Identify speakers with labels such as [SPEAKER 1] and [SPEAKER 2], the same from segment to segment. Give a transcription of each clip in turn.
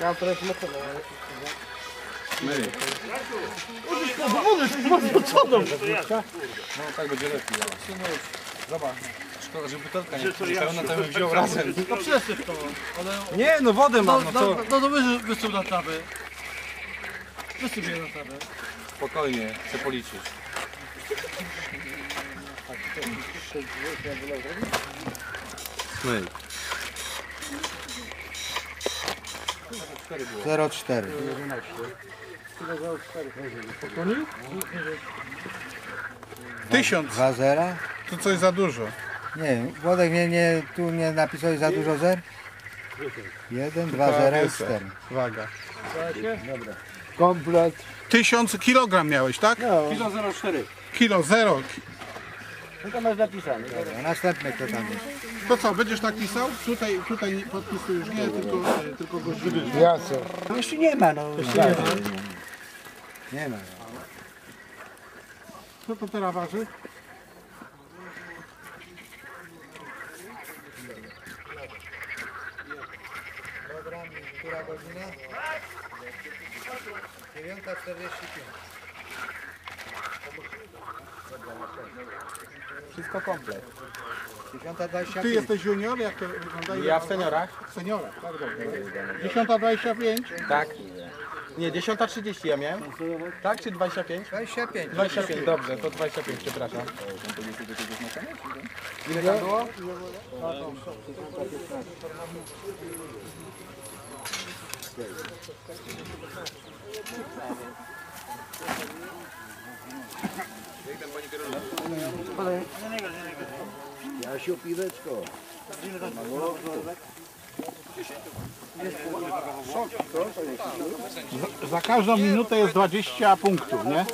[SPEAKER 1] Ja mam teraz mocno.
[SPEAKER 2] My. No tak będzie lepiej. Zobacz. Szkoda, że butelka nie pełna, to bym wziął razem.
[SPEAKER 1] No przesyp to, ale...
[SPEAKER 2] Nie, no wodę
[SPEAKER 1] No,
[SPEAKER 2] mam, no
[SPEAKER 1] no,
[SPEAKER 2] co?
[SPEAKER 1] no to wysyp na trawę. Wysyp je na trawę.
[SPEAKER 2] Spokojnie, chcę policzyć. Myk.
[SPEAKER 3] 0,4.
[SPEAKER 4] Tysiąc,
[SPEAKER 3] 2 zera?
[SPEAKER 4] to coś za dużo.
[SPEAKER 3] Nie wiem, Włodek nie, nie, tu nie napisałeś za dużo zer? 1, 2
[SPEAKER 4] Dwa
[SPEAKER 3] zera i
[SPEAKER 4] wiece.
[SPEAKER 3] 4.
[SPEAKER 4] Waga.
[SPEAKER 1] Komplet.
[SPEAKER 4] Tysiąc kilogram miałeś, tak?
[SPEAKER 1] No,
[SPEAKER 2] Kilo 0,4.
[SPEAKER 4] Kilo, zero.
[SPEAKER 1] No to masz napisane.
[SPEAKER 3] Dobra, następny kto tam jest?
[SPEAKER 4] To co, będziesz tak pisał? Tutaj, tutaj nie- podpisu już nie, tylko, tylko godziny.
[SPEAKER 1] Jasne. Jeszcze nie ma, no.
[SPEAKER 3] Nie ma.
[SPEAKER 4] Co to teraz waży?
[SPEAKER 3] Program, która godzina? 9.45.
[SPEAKER 2] Wszystko komplet.
[SPEAKER 3] 10.25.
[SPEAKER 4] Ty jesteś junior? Jak to wygląda?
[SPEAKER 2] Ja w seniorach?
[SPEAKER 4] Seniora, tak dobrze. 10.25?
[SPEAKER 2] Tak. Nie, 10.30 ja miałem. Tak, czy 25?
[SPEAKER 3] 25.
[SPEAKER 2] 25, dobrze, to 25, przepraszam. Ile tam było?
[SPEAKER 1] Piweczko.
[SPEAKER 4] Za każdą minutę jest 20 punktów, nie?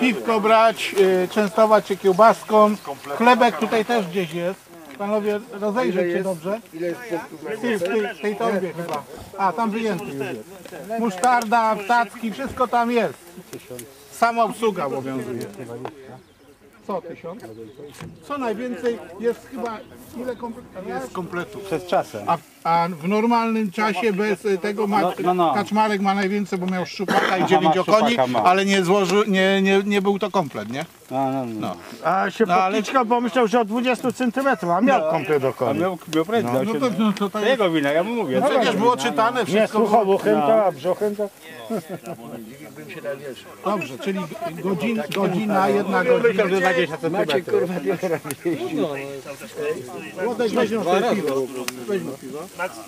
[SPEAKER 4] Piwko brać, y, częstować się kiełbaską. Chlebek tutaj też gdzieś jest. Panowie, rozejrzeć się dobrze.
[SPEAKER 1] Ile jest punktów?
[SPEAKER 4] W tej, w tej, w tej torbie chyba. A, tam wyjęty już jest. Musztarda, ptacki, wszystko tam jest. Sama obsługa obowiązuje. Co, tysiąc? Co najwięcej jest chyba, ile kompletów? Jest kompletów.
[SPEAKER 5] Przed czasem.
[SPEAKER 4] A, a w normalnym czasie bez y, tego ma,
[SPEAKER 5] No, no, no.
[SPEAKER 4] Kaczmarek ma najwięcej, bo miał szczupaka i dziewięć okoni,
[SPEAKER 5] szczupaka, ma.
[SPEAKER 4] ale nie złożył, nie, nie, nie był to komplet, nie?
[SPEAKER 5] No, no, no.
[SPEAKER 1] A się
[SPEAKER 4] No, ale-
[SPEAKER 1] popliczka pomyślał, że od 20 cm, a miał komplet do
[SPEAKER 5] A
[SPEAKER 1] koni.
[SPEAKER 5] miał, miał prędzej.
[SPEAKER 4] No to, no, to, to
[SPEAKER 5] To
[SPEAKER 4] jest,
[SPEAKER 5] jego wina, ja mu mówię.
[SPEAKER 4] no przecież było czytane
[SPEAKER 1] Nie
[SPEAKER 4] wszystko. Było,
[SPEAKER 1] słuchowo chęta, a brzochęta.
[SPEAKER 4] dobrze, czyli godzin, godzina, jedna godzina.
[SPEAKER 5] 20
[SPEAKER 1] Macie kurwa
[SPEAKER 4] weźmiesz sobie piwo. Weźmy piwo.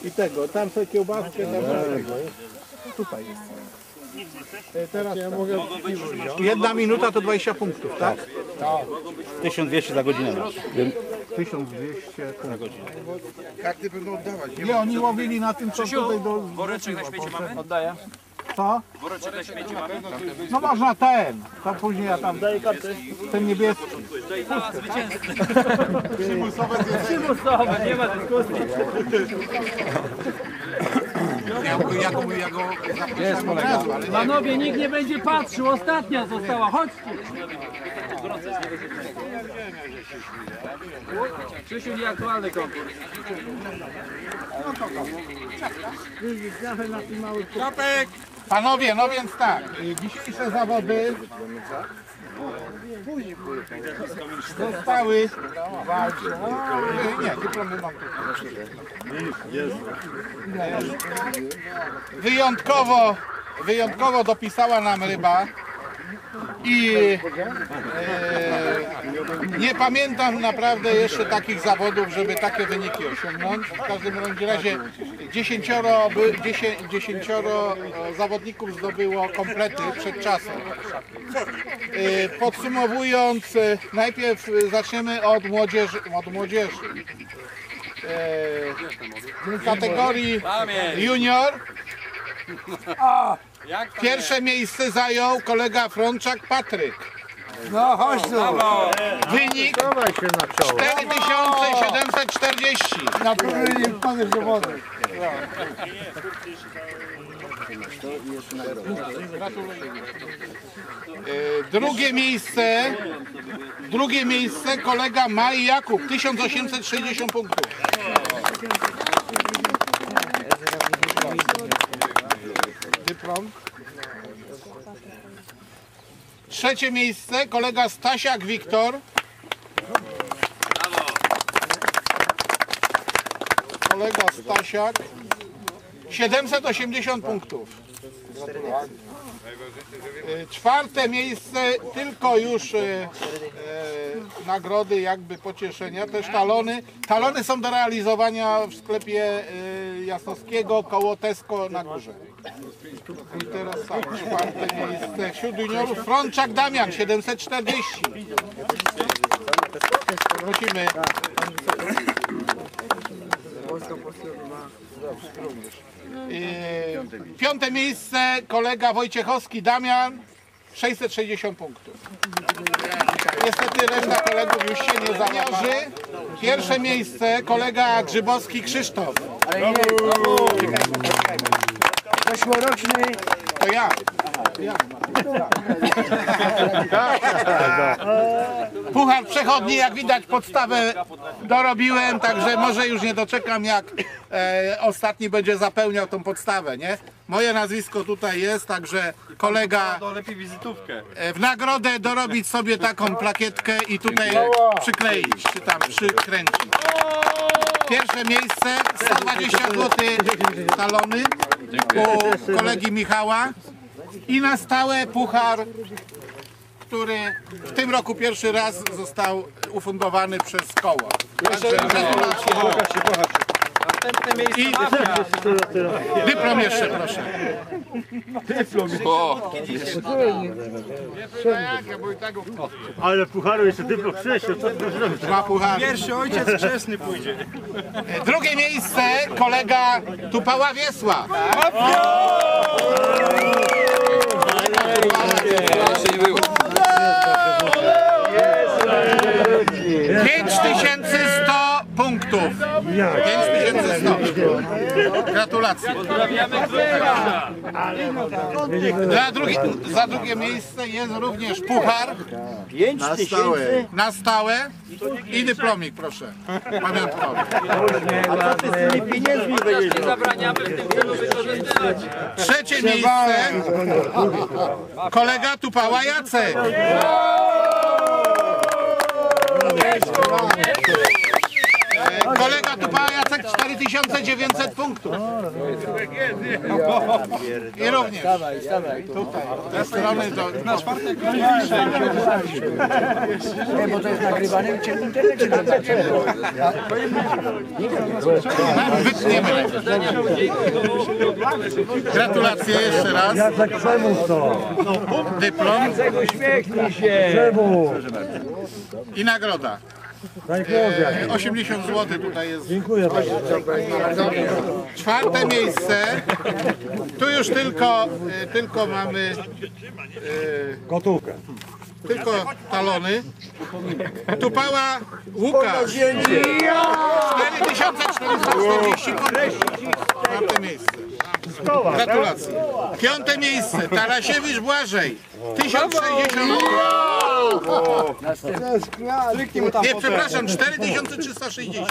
[SPEAKER 4] I tego, tam sobie kiełbaskę, tam sobie tego. Tutaj. E, Teraz ja mogę Jedna minuta to 20 punktów, tak?
[SPEAKER 5] 1200 za godzinę masz.
[SPEAKER 4] 1200
[SPEAKER 5] za godzinę.
[SPEAKER 3] Karty będą oddawać.
[SPEAKER 4] Nie, oni łowili na tym, co tutaj do...
[SPEAKER 6] Woreczek na śmieci mamy?
[SPEAKER 5] Oddaję.
[SPEAKER 4] Co? No można ten. To później ja tam daję kartę. Ten niebieski. Przymusowe zjedzenie.
[SPEAKER 6] Przymusowe, nie ma dyskusji.
[SPEAKER 4] Ja, go- ja go nie.
[SPEAKER 6] Panowie, nikt nie będzie patrzył, ostatnia została, chodźcie. Krzysiu, nieaktualny konkurs.
[SPEAKER 4] Panowie, no więc tak. Dzisiejsze zawody zostały Nie, dyplomy mam. Wyjątkowo, wyjątkowo dopisała nam ryba i e, nie pamiętam naprawdę jeszcze takich zawodów, żeby takie wyniki osiągnąć. W każdym razie dziesięcioro, by, dziesię, dziesięcioro e, zawodników zdobyło komplety przed czasem. E, Podsumowując, e, najpierw zaczniemy od młodzieży. Od młodzieży. E, W kategorii junior Pierwsze miejsce zajął kolega Frączak Patryk.
[SPEAKER 1] No chodź tu.
[SPEAKER 4] Wynik
[SPEAKER 1] Dawaj się na czoło.
[SPEAKER 4] 4740.
[SPEAKER 1] Na pewno nie do wody.
[SPEAKER 4] E, Drugie miejsce, drugie miejsce kolega Maj Jakub 1860 punktów. Trzecie miejsce kolega Stasiak Wiktor. Kolega Stasiak. 780 punktów. E, Czwarte miejsce, tylko już e, e, nagrody jakby pocieszenia, też talony. Talony są do realizowania w sklepie e, Jasnowskiego koło Tesco na górze. I teraz tak, czwarte miejsce wśród juniorów Frączak Damian 740. Prosimy. Yy, Piąte miejsce kolega Wojciechowski Damian 660 punktów. Niestety reszta kolegów już się nie zamierzy. Pierwsze miejsce kolega Grzybowski Krzysztof.
[SPEAKER 3] Zeszłoroczny
[SPEAKER 4] To ja. Puchar przechodni, jak widać podstawę dorobiłem, także może już nie doczekam jak e, ostatni będzie zapełniał tą podstawę, nie? Moje nazwisko tutaj jest, także kolega
[SPEAKER 1] To lepiej wizytówkę.
[SPEAKER 4] e, w nagrodę dorobić sobie taką plakietkę i tutaj przykleić, czy tam przykręcić. Pierwsze miejsce, 120 zł talony u kolegi Michała i na stałe puchar, który w tym roku pierwszy raz został ufundowany przez koło. Także gratulacje.
[SPEAKER 1] Następne miejsce
[SPEAKER 4] I
[SPEAKER 1] mafia.
[SPEAKER 4] dyplom jeszcze proszę.
[SPEAKER 5] Ale pucharu jeszcze dyplom przyniesie, co zrobić?
[SPEAKER 4] Dwa puchary.
[SPEAKER 1] Pierwszy ojciec chrzestny pójdzie.
[SPEAKER 4] Drugie miejsce kolega Tupała Wiesław. Pięć tysięcy punktów. Pięć tysięcy. Gratulacje. Dla drugi, za drugie miejsce jest również puchar
[SPEAKER 5] Pięć tysięcy?
[SPEAKER 4] na stałe i dyplomik, proszę. Pamiątkowy.
[SPEAKER 5] Z tymi pieniędzmi będziesz
[SPEAKER 6] zabraniamy w tym celu wykorzystywać.
[SPEAKER 4] Trzecie miejsce kolega Tupała Jacek. E, Kolega Tupała Jacek 4900 punktów. I również tutaj, te strony do, na czwartek
[SPEAKER 3] Nie, bo to jest nagrywane w internecie zobaczę.
[SPEAKER 4] wytniemy. Gratulacje jeszcze raz.
[SPEAKER 7] Jacek, czemu to?
[SPEAKER 4] Dyplom
[SPEAKER 3] Uśmiechnij się.
[SPEAKER 7] Czemu?
[SPEAKER 4] i nagroda.
[SPEAKER 7] Daj chłopie.
[SPEAKER 4] E, 80 zł tutaj jest
[SPEAKER 7] Dziękuję bardzo.
[SPEAKER 4] Czwarte miejsce. Tu już tylko, e, tylko mamy
[SPEAKER 7] Gotówkę.
[SPEAKER 4] tylko talony. Tupała Łukasz. 4440 Czwarte miejsce. Gratulacje. Piąte miejsce. Tarasiewicz Błażej. 1060. Nie, przepraszam, 4360.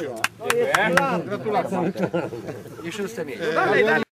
[SPEAKER 4] Gratulacje.
[SPEAKER 3] I szóste miejsce.
[SPEAKER 4] Dalej, dalej.